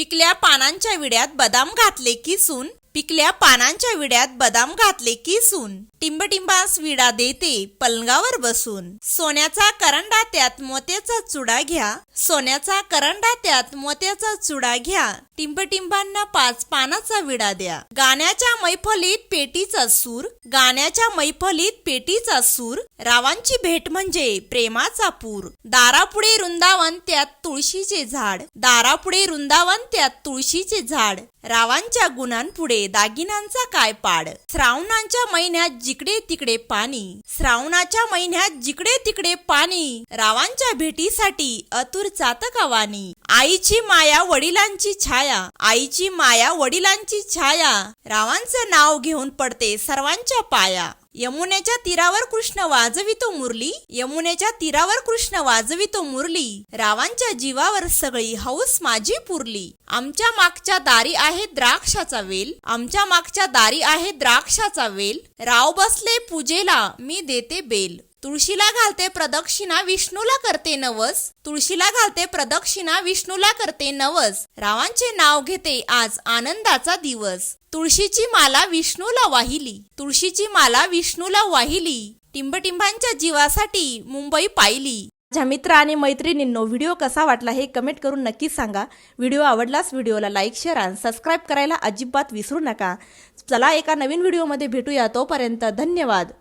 पिकल्या पानांच्या विड्यात बदाम घातले की सून? पिकल्या पानांच्या विड्यात बदाम घातले किसून टिंबटिंबास विडा देते पलंगावर बसून. सोन्याचा करंडा त्यात मोत्याचा चुडा घ्या. सोन्याचा करंडा त्यात मोत्याचा चुडा घ्या. टिंबटिंबांना पाच पानाचा विडा द्या. गाण्याच्या मैफलीत पेटीचा सूर. गाण्याच्या मैफलीत पेटीचा सूर. रावांची भेट म्हणजे प्रेमाचा पूर. दारापुढे वृंदावन त्यात तुळशीचे झाड. दारापुढे वृंदावन त्यात तुळशीचे झाड. रावांच्या गुणांपुढे दागिन्यांचा काय पाड श्रावणाच्या महिन्यात जिकडे तिकडे पाणी. श्रावणाच्या महिन्यात जिकडे तिकडे पाणी. रावांच्या भेटीसाठी अतुर चातकावानी. आईची माया वडिलांची छाया. आईची माया वडिलांची छाया. रावांचं नाव घेऊन पडते सर्वांच्या पाया. यमुनेच्या तीरावर कृष्ण वाजवितो मुरली यमुनेच्या तीरावर कृष्ण वाजवितो मुरली. रावांच्या जीवावर सगळी हौस माझी पुरली. आमच्या मागच्या दारी आहे द्राक्षाचा वेल आमच्या मागच्या दारी आहे द्राक्षाचा वेल. राव बसले पूजेला मी देते बेल. तुळशीला घालते प्रदक्षिणा विष्णूला करते नवस. तुळशीला घालते प्रदक्षिणा विष्णूला करते नवस. रावांचे नाव घेते आज आनंदाचा दिवस. तुळशीची माला विष्णूला वाहिली. तुळशीची माला विष्णूला वाहिली. टिंबटिंबांच्या जीवासाठी मुंबई पाहिली माझ्या मित्र आणि मैत्रिणींनो व्हिडिओ कसा वाटला हे कमेंट करून नक्कीच सांगा. व्हिडिओ आवडलास व्हिडिओला लाईक शेअर आणि सबस्क्राईब करायला अजिबात विसरू नका. चला एका नवीन व्हिडिओमध्ये भेटूया. तोपर्यंत धन्यवाद.